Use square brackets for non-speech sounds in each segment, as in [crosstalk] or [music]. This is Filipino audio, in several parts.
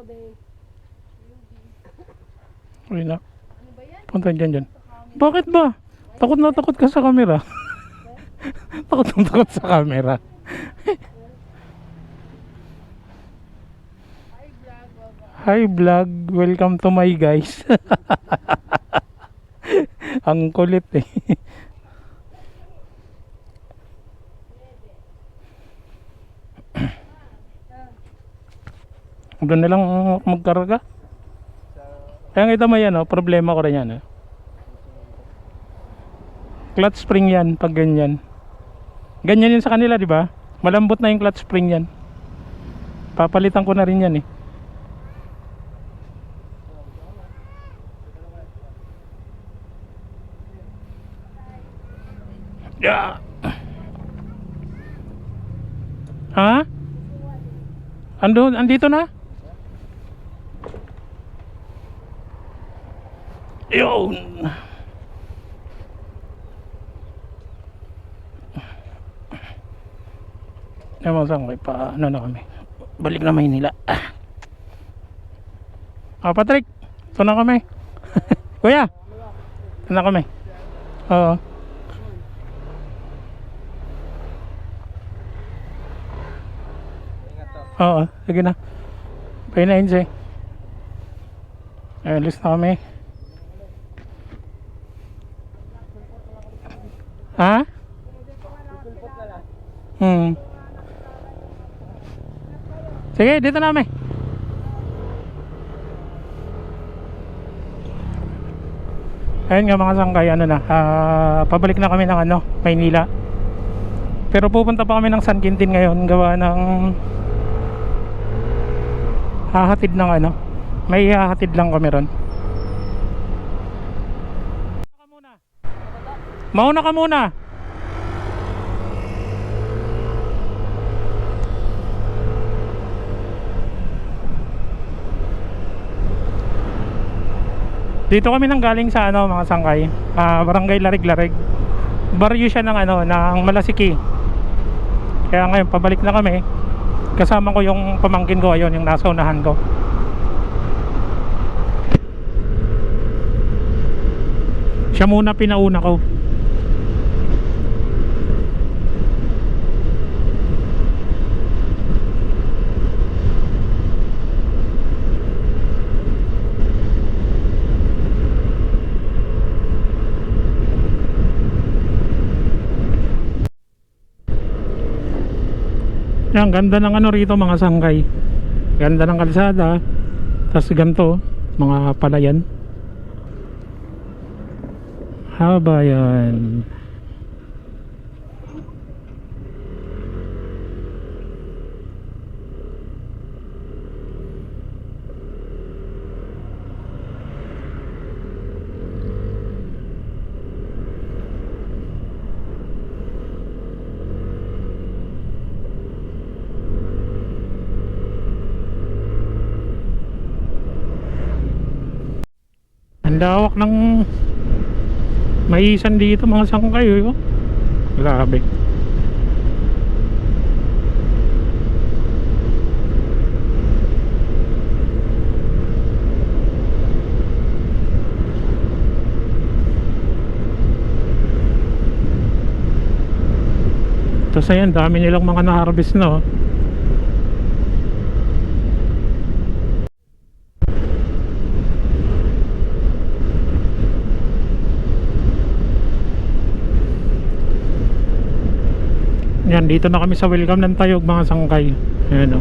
Yobe. Uy na. Punta dyan dyan. Bakit ba? Takot na takot ka sa camera. [laughs] takot na takot sa camera. Hi vlog, welcome to my guys. [laughs] Ang kulit eh. Doon na lang magkarga. Kaya kita mo yan, oh, problema ko rin yan. Oh. Clutch spring yan, pag ganyan. Ganyan yun sa kanila, di ba? Malambot na yung clutch spring yan. Papalitan ko na rin yan eh. Yeah. Ha? Ando, andito na? Yun. Ewan saan kay pa ano na kami. Balik na Maynila. Ah, Patrick. Ito na kami. [laughs] Kuya. Ito na kami. Oo. Oo, sige na. Pahinahin siya. Alis na kami. Ha? Hmm. Sige, dito na kami. Ayun nga mga sangkay, ano na, ah, pabalik na kami ng ano, Maynila. Pero pupunta pa kami ng San Quintin ngayon, gawa ng hahatid ng ano, may hahatid lang kami ron. Mauna ka muna. Dito kami nang galing sa ano mga sangkay. Ah, barangay Larig-Larig. Baryo siya ng ano, ng Malasiki. Kaya ngayon pabalik na kami. Kasama ko yung pamangkin ko ayun, yung nasa unahan ko. Siya muna pinauna ko. Yan, ganda ng ano rito mga sangkay. Ganda ng kalsada. Tapos ganito, mga palayan. Haba yan. Ang lawak ng maisan dito mga sangkay oh. Grabe. Tapos ayan, dami nilang mga na-harvest na oh. Yan, dito na kami sa welcome ng Tayog mga sangkay. Ayan o.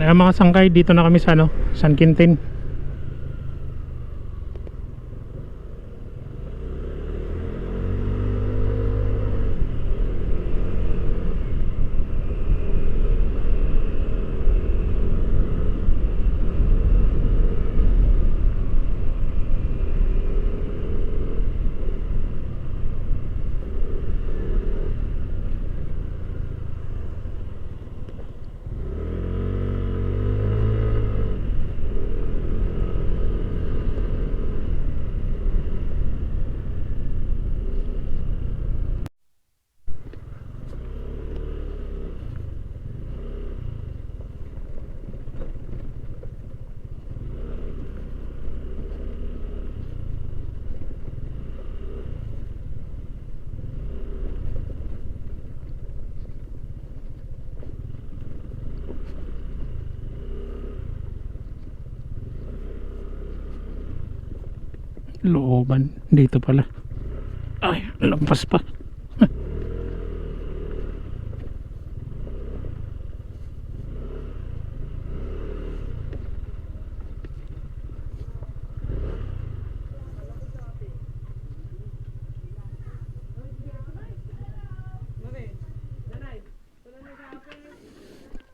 Ayan mga sangkay, dito na kami sa ano, San Quintin. Looban. Dito pala. Ay, lampas pa.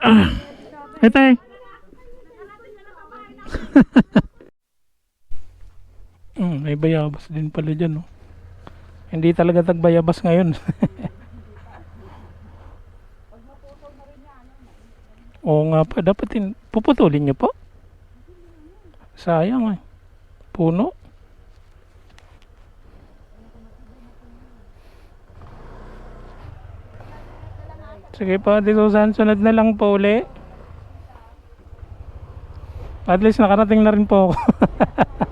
Ah, ito eh. mm, may bayabas din pala dyan, oh. Hindi talaga tagbayabas ngayon. [laughs] Oo nga pa, dapat din, puputulin nyo po. Sayang eh. Puno. Sige po, Ate Susan, sunod na lang po uli. At least nakarating na rin po ako. [laughs]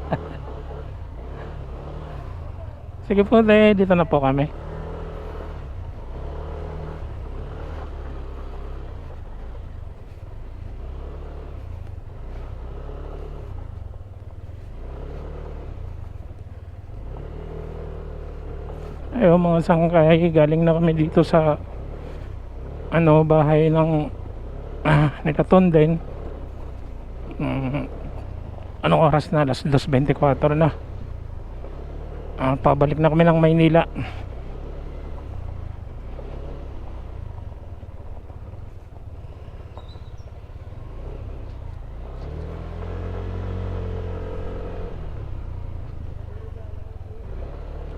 Sige po, de, dito na po kami. Ayun mga sangkay, galing na kami dito sa ano, bahay ng ah, nila Tonden. Mm, anong oras na? Alas 2.24 na. Ah, pabalik na kami ng Maynila.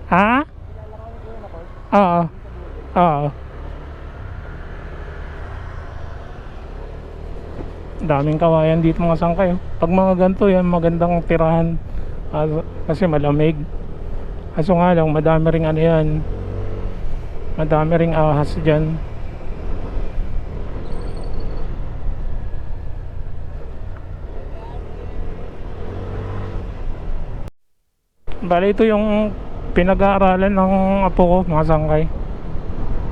Ha? Oo. Oo. daming kawayan dito mga sangkay pag mga ganito yan magandang tirahan Ah, kasi malamig kaso nga lang madami ring ano yan. Madami ring ahas dyan. Bali ito yung pinag-aaralan ng apo ko mga sangkay.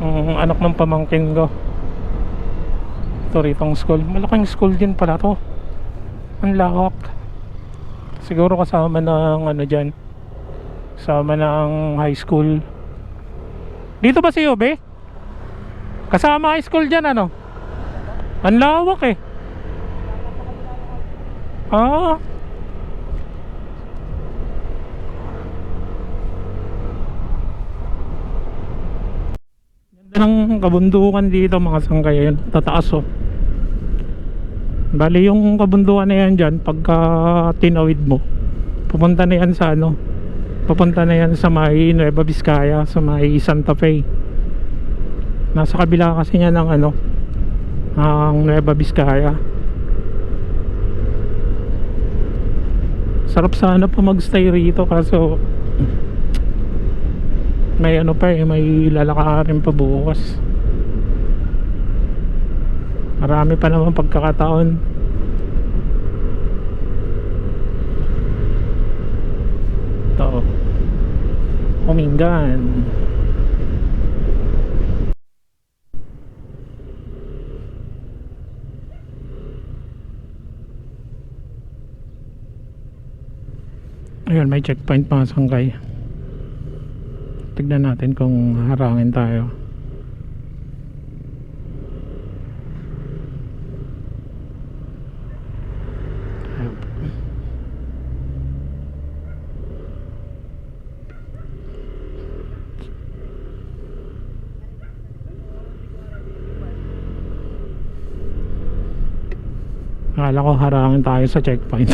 Yung anak ng pamangkin ko. Ito ritong school. Malaking school din pala to. Ang lawak siguro kasama ng ano dyan kasama ng high school dito ba si Yobe? kasama high school dyan ano? ang lawak eh ah Ganda ng kabundukan dito mga sangkayan. Tataas oh. Bali yung kabundukan na yan dyan, pagka tinawid mo, pupunta na yan sa ano, pupunta na yan sa may Nueva Vizcaya, sa may Santa Fe. Nasa kabila kasi niya ng ano, ang Nueva Vizcaya. Sarap sana po magstay rito kaso may ano pa eh, may lalakarin pa bukas. Marami pa naman pagkakataon. Ito. Humingan. Ayun, may checkpoint mga sangkay tignan natin kung harangin tayo Ayun. Akala ko harangin tayo sa checkpoint.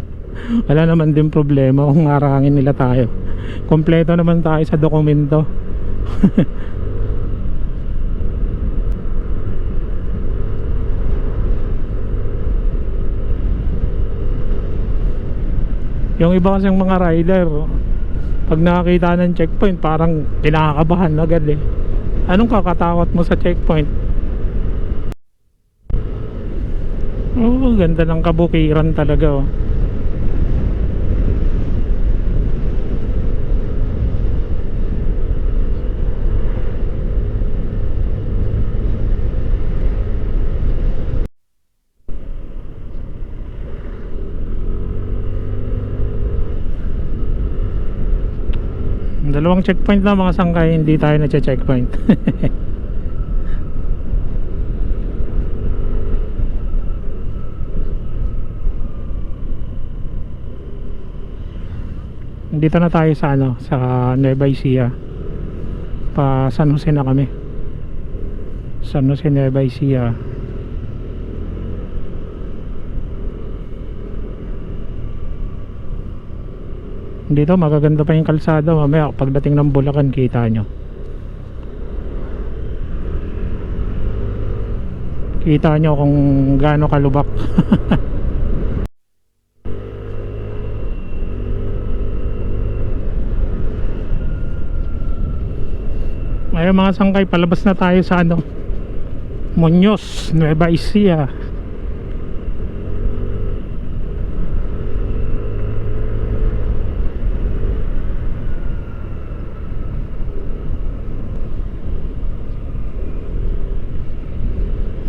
[laughs] Wala naman din problema kung harangin nila tayo. Kompleto naman tayo sa dokumento. [laughs] Yung iba kasing mga rider pag nakakita ng checkpoint parang kinakabahan agad eh. Anong kakatakot mo sa checkpoint Oo, ganda ng kabukiran talaga oh. Dalawang checkpoint na mga sangkay, hindi tayo na checkpoint. [laughs] Dito na tayo sa ano, sa Nueva Ecija. Pa San Jose na kami. San Jose Nueva Ecija. Dito magaganda pa yung kalsada mamaya pagdating ng Bulacan kita nyo. Kita nyo kung gaano kalubak. [laughs] Ngayon mga sangkay, palabas na tayo sa ano Muñoz, Nueva Ecija.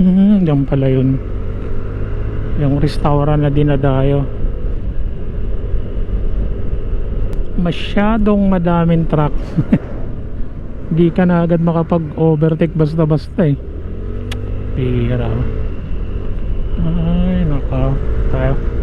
Hmm, diyan pala yun. Yung restaurant na dinadayo. Masyadong madaming truck [laughs] Di ka na agad makapag-overtake basta-basta eh. Pira. Ay, naka. Tayo.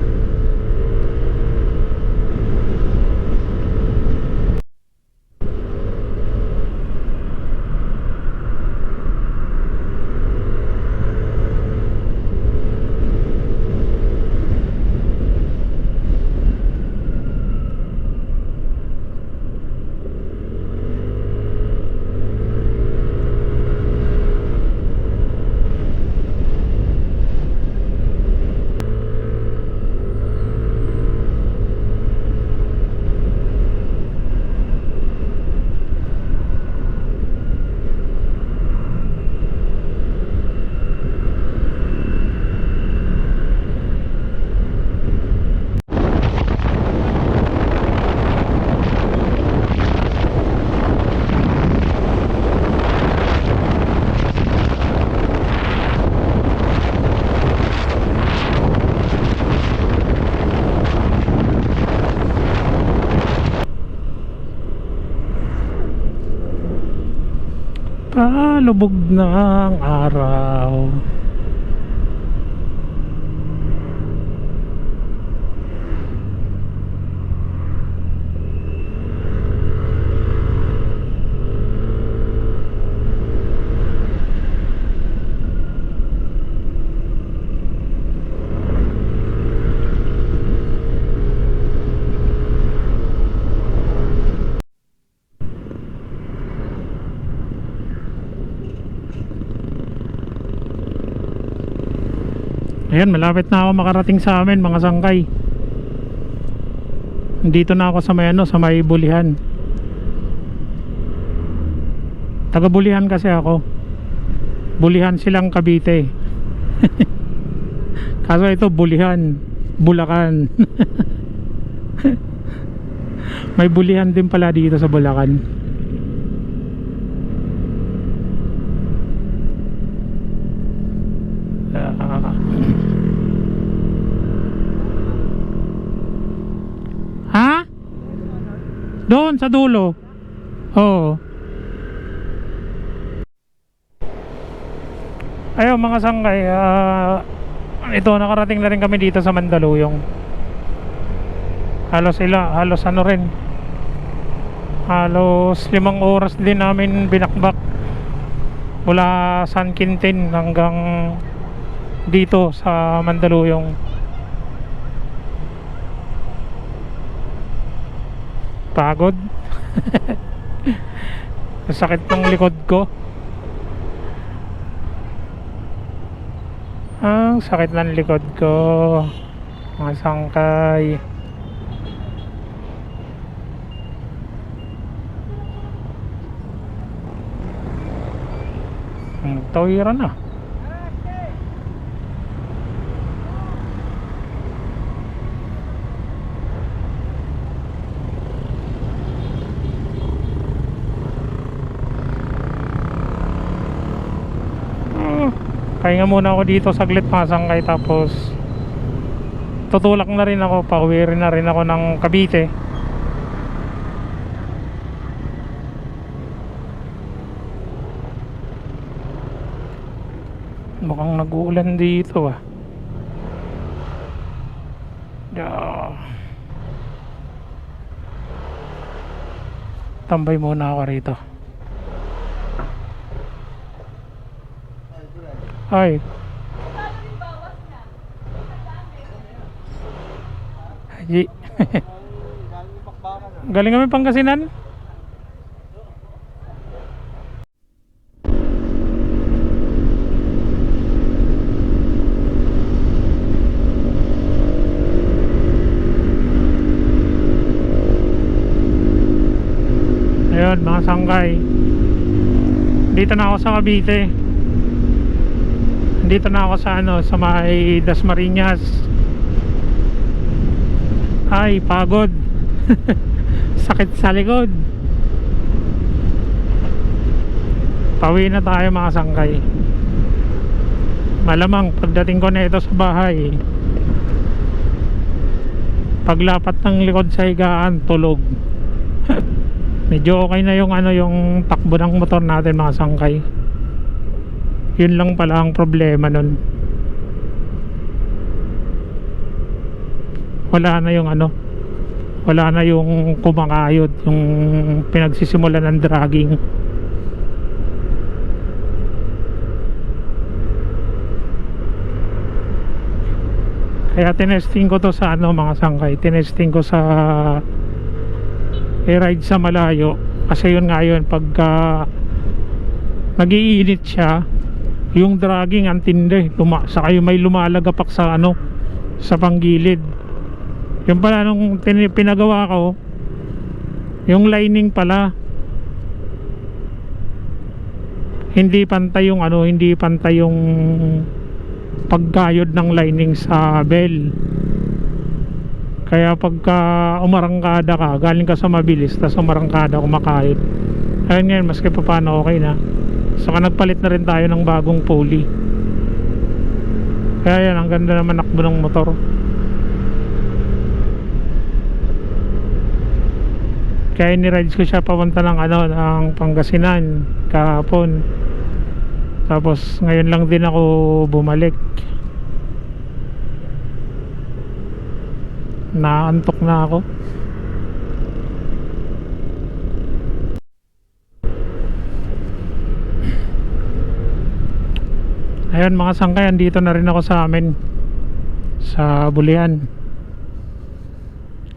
Palubog ng araw. Ayan, malapit na ako makarating sa amin mga sangkay. Dito na ako sa may ano, sa may bulihan. Taga bulihan kasi ako. Bulihan silang Cavite. [laughs] Kaso ito bulihan, Bulacan. [laughs] may bulihan din pala dito sa Bulacan. Ah. Ha? Doon sa dulo. Oo. Ayun mga sangkay, ah, ito nakarating na rin kami dito sa Mandaluyong. Halos sila, halos ano rin. Halos limang oras din namin binakbak mula San Quintin hanggang dito sa Mandaluyong. Pagod. [laughs] Sakit ng likod ko. Ang sakit ng likod ko. Mga sangkay. Ang tawiran na. Kaya muna ako dito saglit masangkay tapos tutulak na rin ako, pauwi rin na rin ako ng Cavite. Mukhang nag-uulan dito ah. Yeah. Tambay muna ako rito. Ay. Haji. [laughs] Galing kami Pangasinan. Ayun, mga sangkay. Dito na ako sa Cavite. Dito na ako sa ano, sa may Dasmariñas. Ay, pagod. [laughs] Sakit sa likod. Pawi na tayo mga sangkay. Malamang pagdating ko na ito sa bahay. Paglapat ng likod sa higaan, tulog. [laughs] Medyo okay na yung ano yung takbo ng motor natin mga sangkay. Yun lang pala ang problema nun. Wala na yung ano, wala na yung kumakayod, yung pinagsisimula ng dragging. Kaya tinesting ko to sa ano mga sangkay, tinesting ko sa i-ride sa malayo kasi yun nga yun pagka nagiinit siya yung dragging ang tindi luma, saka yung may lumalagapak sa ano sa panggilid yung pala nung pinagawa ko yung lining pala hindi pantay yung ano hindi pantay yung pagkayod ng lining sa bell kaya pagka umarangkada ka, galing ka sa mabilis, tapos umarangkada, kumakayod. Ayun ngayon, maski pa paano okay na. Saka nagpalit na rin tayo ng bagong pulley. Kaya yan, ang ganda naman nakbo ng motor. Kaya ni-rides ko siya papunta ng ano, ng Pangasinan kahapon. Tapos ngayon lang din ako bumalik. Naantok na ako. Ayun mga sangkay, andito na rin ako sa amin sa Bulian.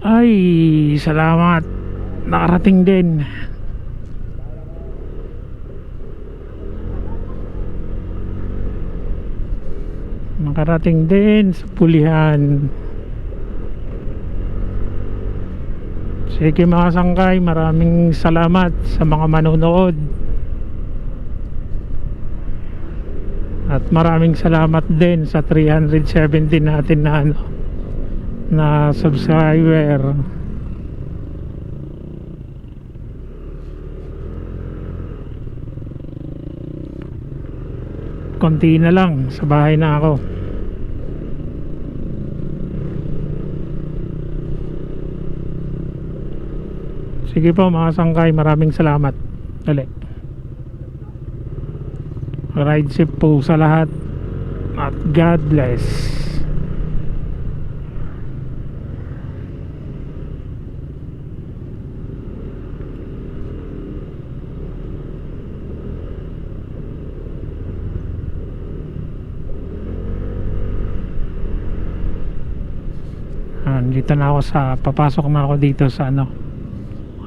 Ay, salamat. Nakarating din. Nakarating din sa Bulian. Sige mga sangkay, maraming salamat sa mga manonood. At maraming salamat din sa 370 natin na ano na subscriber. Konti na lang, sa bahay na ako. Sige po mga sangkay, maraming salamat. Dali. Ride safe po sa lahat. At God bless. Ah, Dito na ako sa papasok na ako dito sa ano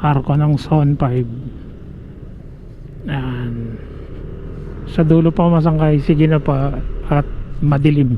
arko ng zone 5 Yan. Sa dulo pa masangkay sige na pa at madilim